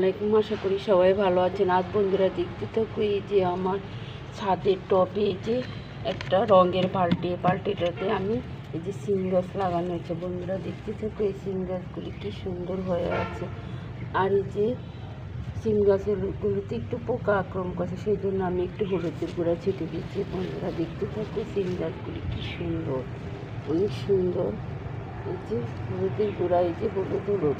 আলাইকুম আশা করি সবাই ভালো আছেন। আজ বন্ধুরা দেখতে থাকো এই যে আমার ছাদের টবে এই যে একটা রঙের বালতি, এই আমি এই যে সিম গাছ লাগানো হয়েছে। বন্ধুরা দেখতে থাকো এই সিম গাছগুলি কি সুন্দর হয়ে আছে। আর এই যে সিম গাছগুলোতে একটু পোকা আক্রমণ করছে সেই জন্য আমি একটু হলুদের গুঁড়া ছিটে দিচ্ছি। বন্ধুরা দেখতে থাকো সিম গাছগুলি কি সুন্দর, অনেক সুন্দর। এই যে হলুদের গুঁড়া, এই যে হলুদ হলুদ।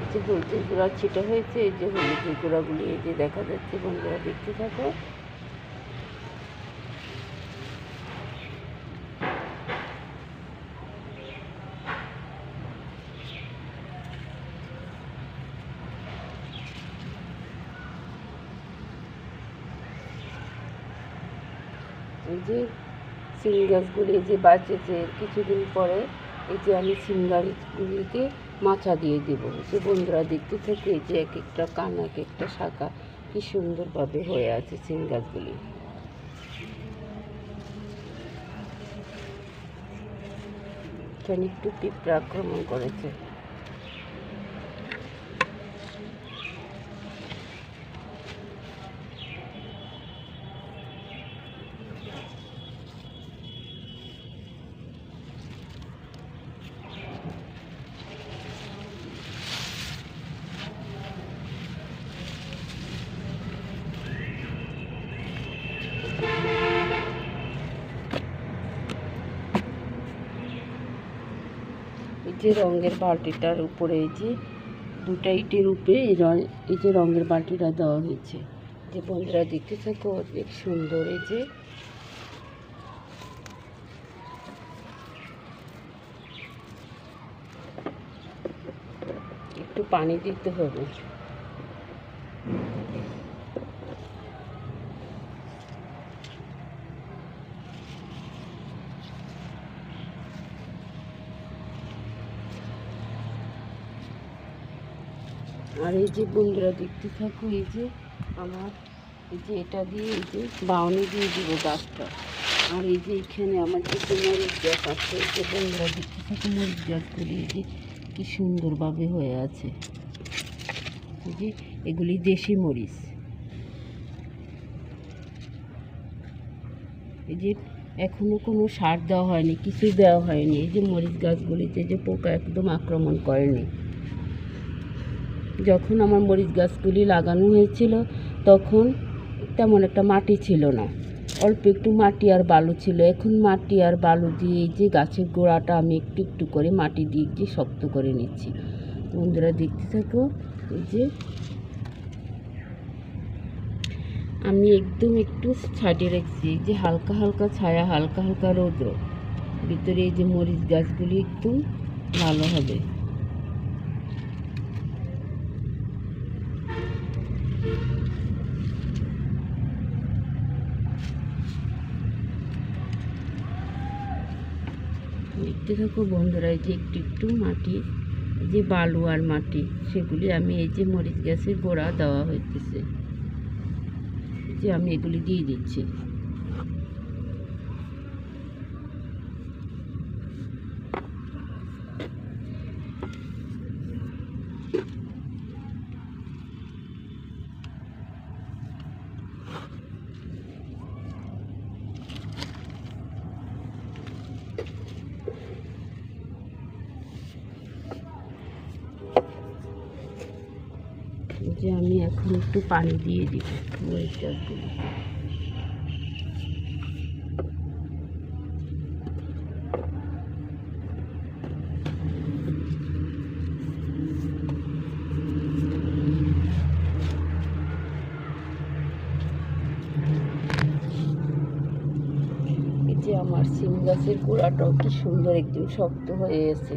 যে হলুদের গুঁড়া ছিটা হয়েছে, এই যে হলুদের গুঁড়াগুলি এই যে দেখা যাচ্ছে, বন্ধুরা দেখতে থাকো। এই যে সিম গাছগুলি যে বাঁচেছে, কিছুদিন পরে এই যে আমি সিম গাছগুলিকে মাচা দিয়ে দিব। যে বন্ধুরা দেখতে থাকে যে এক একটা কান, এক একটা শাখা কি সুন্দরভাবে হয়ে আছে সিম গাছগুলি। একটু পিঁপড়া আক্রমণ করেছে এই যে রঙের বালতিটার উপরে এই যে দুটা ইটের উপরে এই যে রঙের বালতিটা দেওয়া হয়েছে। যে বন্ধুরা দেখতে থাকো, অনেক সুন্দর এই যে। একটু পানি দিতে হবে। আর এই যে বন্ধুরা দেখতে থাকো এই যে আমার এই যে এটা দিয়ে এই যে বাউনি দিয়ে দিব গাছটা আর এই যে এখানে আমার যে মরিচ গাছ আছে এই যে বন্ধুরা দেখতে থাকো মরিচ গাছগুলি এই যে কি সুন্দরভাবে হয়ে আছে এই যে এগুলি দেশি মরিচ এই যে এখনও কোনো সার দেওয়া হয়নি কিছু দেওয়া হয়নি এই যে মরিচ গাছগুলিতে যে পোকা একদম আক্রমণ করেনি যখন আমার মরিচ গাছগুলি লাগানো হয়েছিল, তখন তেমন একটা মাটি ছিল না। অল্প একটু মাটি আর বালু ছিল। এখন মাটি আর বালু দিয়ে যে গাছের গোড়াটা আমি একটু একটু করে মাটি দিয়ে যে শক্ত করে নিচ্ছি। বন্ধুরা দেখতে থাকো, এই যে আমি একদম একটু ছাড়িয়ে রাখছি। যে হালকা হালকা ছায়া, হালকা হালকা রৌদ্র। ভিতরে এই যে মরিচ গাছগুলি একদম ভালো হবে। দেখতে থাকো বন্ধুরা, এই যে একটু একটু মাটি যে বালু আর মাটি, সেগুলি আমি এই যে মরিচ গ্যাসের গোড়া দেওয়া হইতেছে। যে আমি এগুলি দিয়ে দিচ্ছি। যে আমি এখন একটু পানি দিয়ে দিব মরিচ গাছগুলি এই যে আমার সিম গাছের গোড়াটাও কি সুন্দর একদম শক্ত হয়ে গেছে